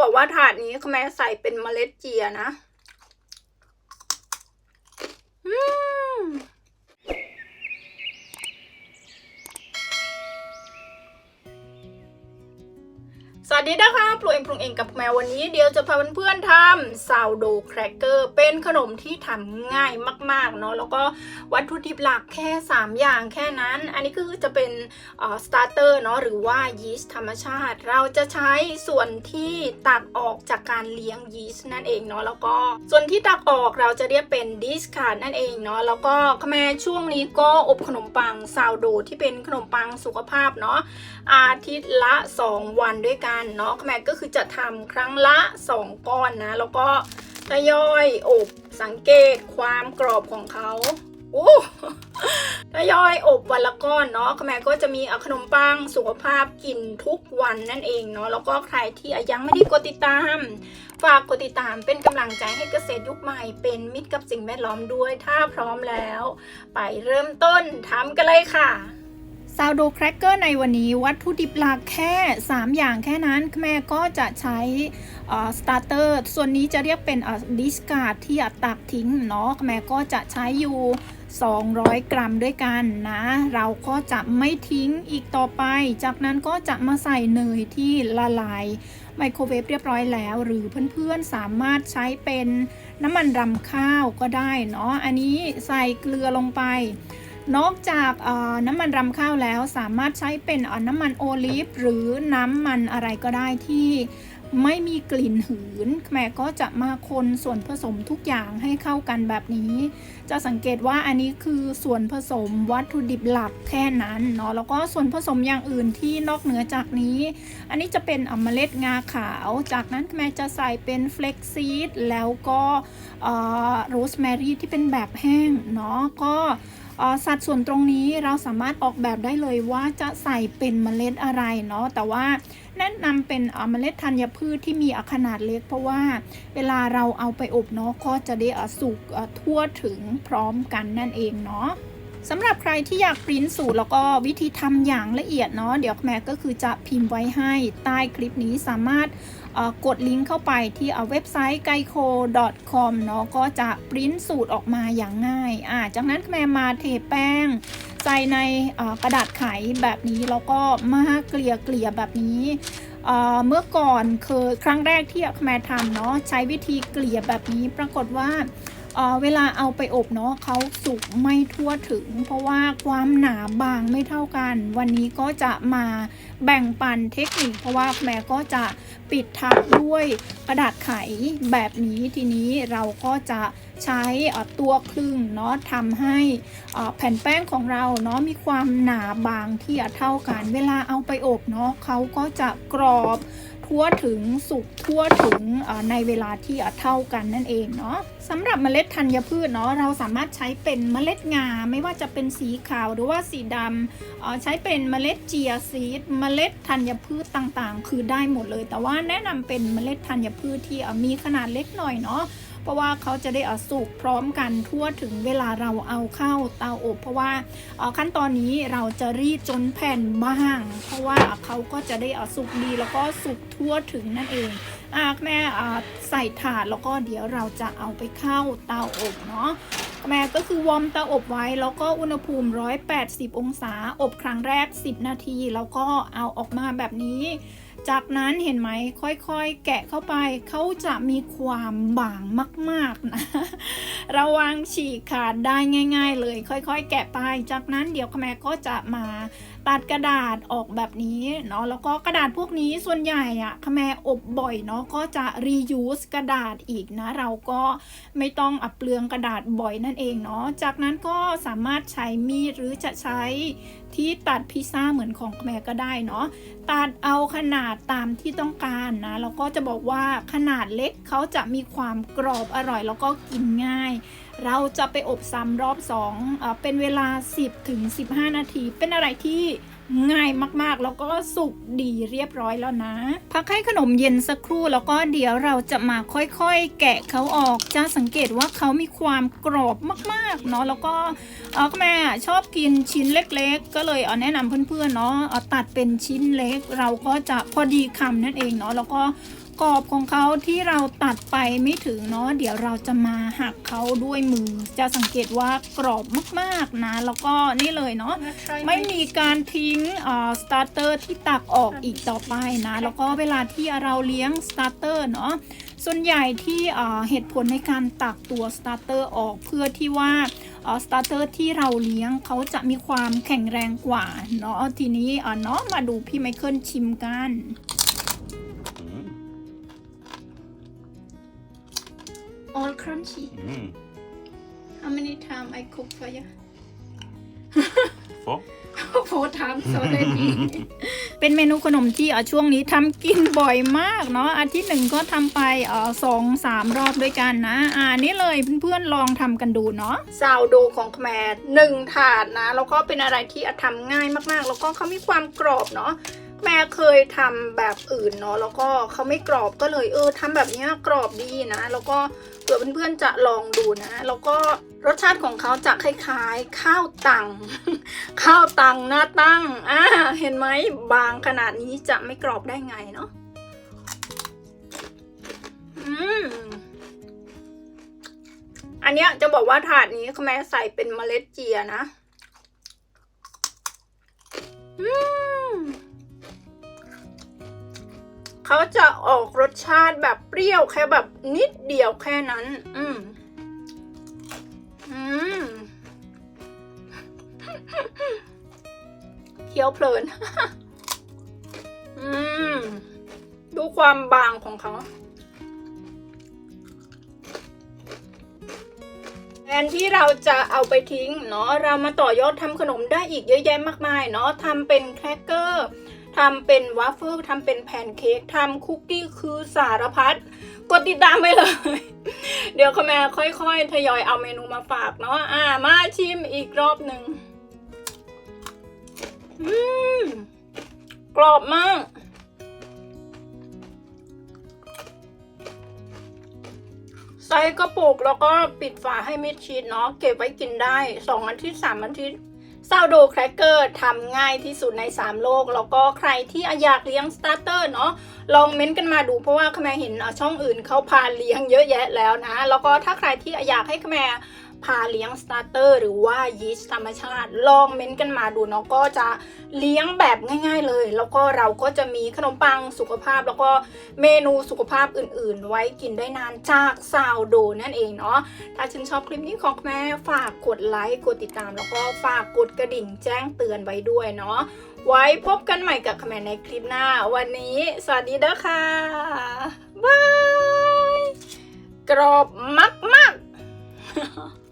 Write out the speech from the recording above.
บอกว่าถาดนี้แม่ใส่เป็นเมล็ดเจียนะ อืม ดีนะคะปลูกเองปรุงเองกับแมววันนี้เดี๋ยวจะพาเพื่อนๆทำซาวโดแครกเกอร์เป็นขนมที่ทำง่ายมากๆเนาะแล้วก็วัตถุดิบหลักแค่ 3 อย่างแค่นั้น อันนี้คือจะเป็นสตาร์เตอร์เนาะหรือว่ายีสต์ธรรมชาติ เราจะใช้ส่วนที่ตักออกจากการเลี้ยงยีสต์นั่นเองเนาะแล้วก็ส่วนที่ตักออกเราจะเรียกเป็นดิสคาร์ดนั่นเองเนาะแล้วก็แม่ช่วงนี้ก็อบขนมปังซาวโดที่เป็นขนมปังสุขภาพเนาะอาทิตย์ละ 2 วันด้วยกันเนาะแม่ก็คือจะทำครั้งละ 2 ก้อนนะ แล้วก็ทยอยอบสังเกตความกรอบของเขาโอ้ทยอยอบวันละก้อนเนาะแม่ก็จะมีขนมปังสุขภาพกินทุกวันนั่นเองเนาะแล้วก็ใครที่ยังไม่ได้กดติดตาม ฝากกดติดตามเป็นกำลังใจให้เกษตรยุคใหม่เป็นมิตรกับสิ่งแวดล้อมด้วย ถ้าพร้อมแล้ว ไปเริ่มต้นทำกันเลยค่ะ ซาวโดแครกเกอร์ในวันนี้วัตถุดิบหลักแค่ 3 อย่างแค่นั้นแม่ก็จะใช้สตาร์เตอร์ส่วนนี้จะเรียกเป็นดิสการ์ดที่ตักทิ้งเนาะแม่ก็จะใช้อยู่ 200 กรัมด้วยกันนะ เราก็จะไม่ทิ้งอีกต่อไป จากนั้นก็จะมาใส่เนยที่ละลายไมโครเวฟเรียบร้อยแล้ว หรือเพื่อนๆสามารถใช้เป็นน้ำมันรำข้าวก็ได้เนาะอันนี้ใส่เกลือลงไป นอกจากน้ำมันรำข้าวแล้วสามารถใช้เป็นน้ำมันโอลิฟหรือน้ำมันอะไรก็ได้ที่ไม่มีกลิ่นหืนแม่ก็จะมาคนส่วนผสมทุกอย่างให้เข้ากันแบบนี้ จะสังเกตว่าอันนี้คือส่วนผสมวัตถุดิบหลักแค่นั้นเนาะแล้วก็ส่วนผสมอย่างอื่นที่นอกเหนือจากนี้ อันนี้จะเป็นเมล็ดงาขาว จากนั้นแม่จะใส่เป็นเฟล็กซีดแล้วก็โรสแมรี่ที่เป็นแบบแห้งเนาะก็ สัดส่วนตรงนี้เราสามารถออกแบบได้เลยว่าจะใส่เป็นเมล็ดอะไรเนาะแต่ว่าแนะนำเป็นเมล็ดธัญพืชที่มีขนาดเล็ก เพราะว่าเวลาเราเอาไปอบเนาะก็จะได้สุกทั่วถึงพร้อมกันนั่นเองเนาะสำหรับใครที่อยากปริ้นสูตรแล้วก็วิธีทำอย่างละเอียดเนาะเดี๋ยวแม่ก็คือจะพิมพ์ไว้ให้ใต้คลิปนี้สามารถ กดลิงก์เข้าไปที่เว็บไซต์ไกโค .com เนาะก็จะปริ้นสูตรออกมาอย่างง่ายอ่าจากนั้นแม่มาเทแป้ง ใส่ในกระดาษไขแบบนี้แล้วก็มาเกลี่ยเกลี่ยแบบนี้เมื่อก่อนเคยครั้งแรกที่แม่ทำเนาะใช้วิธีเกลี่ยแบบนี้ปรากฏว่า เวลาเอาไปอบเนาะเขาสุกไม่ทั่วถึง เพราะว่าความหนาบางไม่เท่ากัน วันนี้ก็จะมาแบ่งปันเทคนิค เพราะว่าแม่ก็จะปิดทับด้วยกระดาษไขแบบนี้ทีนี้เราก็จะใช้ตัวคลึงเนาะทำให้แผ่นแป้งของเราเนาะมีความหนาบางที่เท่ากัน เวลาเอาไปอบเนาะเขาก็จะกรอบ ทั่วถึงสุกทั่วถึงในเวลาที่เท่ากันนั่นเองเนาะสำหรับเมล็ดธัญพืชเนาะเราสามารถใช้เป็นเมล็ดงา ไม่ว่าจะเป็นสีขาวหรือว่าสีดำใช้เป็นเมล็ดเจียซีดเมล็ดธัญพืชต่างๆ คือได้หมดเลย แต่ว่าแนะนำเป็นเมล็ดธัญพืชที่มีขนาดเล็กหน่อยเนาะ ราะว่าเขาจะได้อสุกพร้อมกันทั่วถึงเวลาเราเอาเข้าเตาอบเพราะว่าขั้นตอนนี้เราจะรีดจนแผ่นบ้างเพราะว่าเขาก็จะได้อสุกดีแล้วก็สุกทั่วถึงนั่นเองอะแม่ใส่ถาดแล้วก็เดี๋ยวเราจะเอาไปเข้าเตาอบเนาะแม่ก็คือวอร์มเตาอบไว้แล้วก็อุณหภูมิ 180 องศาอบครั้งแรก 10 นาที แล้วก็เอาออกมาแบบนี้ จากนั้นเห็นไหมค่อยๆ แกะเข้าไปเขาจะมีความบางมากๆนะ ระวังฉีกขาดได้ง่าย ๆ เลย ค่อยๆ แกะไป จากนั้นเดี๋ยวแม่ก็จะมา ตัดกระดาษออกแบบนี้เนาะแล้วก็กระดาษพวกนี้ส่วนใหญ่อะคแม่อบบ่อยเนาะก็จะ reuse กระดาษอีกนะเราก็ไม่ต้องอับเปลืองกระดาษบ่อยนั่นเองเนาะจากนั้นก็สามารถใช้มีดหรือจะใช้ที่ตัดพิซซ่าเหมือนของแม่ก็ได้เนาะตัดเอาขนาดตามที่ต้องการนะแล้วก็จะบอกว่าขนาดเล็กเขาจะมีความกรอบอร่อยแล้วก็กินง่าย เราจะไปอบซ้ำรอบ2อ่เป็นเวลา 10ถึง15 นาที เป็นอะไรที่ง่ายมากๆ แล้วก็สุกดีเรียบร้อยแล้วนะ พักให้ขนมเย็นสักครู่แล้วก็เดี๋ยวเราจะมาค่อยๆ แกะเขาออกจะสังเกตว่าเขามีความกรอบมากๆเนาะแล้วก็เออแม่ชอบกินชิ้นเล็กๆ ก็เลยเอาแนะนำเพื่อนๆเนาะเอาตัดเป็นชิ้นเล็ก เราก็จะพอดีคำนั่นเองเนาะแล้วก็ กรอบของเขาที่เราตัดไปไม่ถึงเนาะเดี๋ยวเราจะมาหักเขาด้วยมือ จะสังเกตว่ากรอบมากๆนะ แล้วก็นี่เลยเนาะไม่มีการทิ้งสตาร์เตอร์ที่ตักออกอีกต่อไปนะ แล้วก็เวลาที่เราเลี้ยงสตาร์เตอร์เนาะส่วนใหญ่ที่เอ่อเหตุผลในการตักตัวสตาร์เตอร์ออกเพื่อที่ว่าสตาร์เตอร์ที่เราเลี้ยงเขาจะมีความแข็งแรงกว่าเนาะทีนี้เอ่อเนาะมาดูพี่ไมเคิลชิมกัน crunchy Mm. how many time I cook for you Four. four times already เป็นเมนูขนมที่เอ่อช่วงนี้ทำกินบ่อยมากเนาะอาทิตย์หนึ่งก็ทำไปเอ่อสองสามรอบด้วยกันนะ อ่านี่เลยเพื่อนๆลองทำกันดูเนาะซาวโดของแคมร์หนึ่งถาดนะ แล้วก็เป็นอะไรที่ทำง่ายมากๆ แล้วก็เขามีความกรอบเนาะ แม่เคยทำแบบอื่นเนาะแล้วก็เขาไม่กรอบก็เลยเออทำแบบนี้กรอบดีนะ แล้วก็เผื่อเพื่อนๆจะลองดูนะ แล้วก็รสชาติของเขาจะคล้ายๆ ข้าวตัง ข้าวตังหน้าตั้งอ่าเห็นไหมบางขนาดนี้จะไม่กรอบได้ไงเนาะอืมอันเนี้ยจะบอกว่าถาดนี้แม่ใส่เป็นเมล็ดเจียนะอืม เขาจะออกรสชาติแบบเปรี้ยวแค่แบบนิดเดียวแค่นั้น อืมอืมเคี้ยวเพลิน อืม ดูความบางของเขาแทนที่เราจะเอาไปทิ้งเนาะเรามาต่อยอดทำขนมได้อีกเยอะแยะมากมายเนาะทำเป็นแครกเกอร์ ทำเป็นวาฟเฟิลทำเป็นแพนเค้กทำคุกกี้คือสารพัดกดติดตามไปเลย เดี๋ยวคแม่ค่อยๆ ทยอยเอาเมนูมาฝากเนาะอ่ามาชิมอีกรอบหนึ่งอืมกรอบมากใส่กระปุกแล้วก็ปิดฝาให้มิดชิดเนาะเก็บไว้กินได้สองอาทิตย์สามอาทิตย์ ซาวโดแครกเกอร์ทำง่ายที่สุดใน 3 โลก แล้วก็ใครที่อยากเลี้ยงสตาร์เตอร์เนาะลองเม้นต์กันมาดูเพราะว่าขแมเห็นช่องอื่นเขาพาเลี้ยงเยอะแยะแล้วนะ แล้วก็ถ้าใครที่อยากให้ขแม พาเลี้ยงสตาร์เตอร์หรือว่ายีสต์ธรรมชาติ ลองเม้นต์กันมาดูเนาะก็จะเลี้ยงแบบง่าย ๆเลย แล้วก็เราก็จะมีขนมปังสุขภาพ แล้วก็เมนูสุขภาพอื่น ๆ ไว้กินได้นานจากซาวโดนั่นเองเนาะถ้าชื่นชอบคลิปนี้ของแม่ฝากกดไลค์กดติดตาม แล้วก็ฝากกดกระดิ่งแจ้งเตือนไว้ด้วยเนาะไว้พบกันใหม่กับคอมเมนต์ในคลิปหน้า วันนี้ สวัสดีเด้อค่ะบาย กรอบมากๆ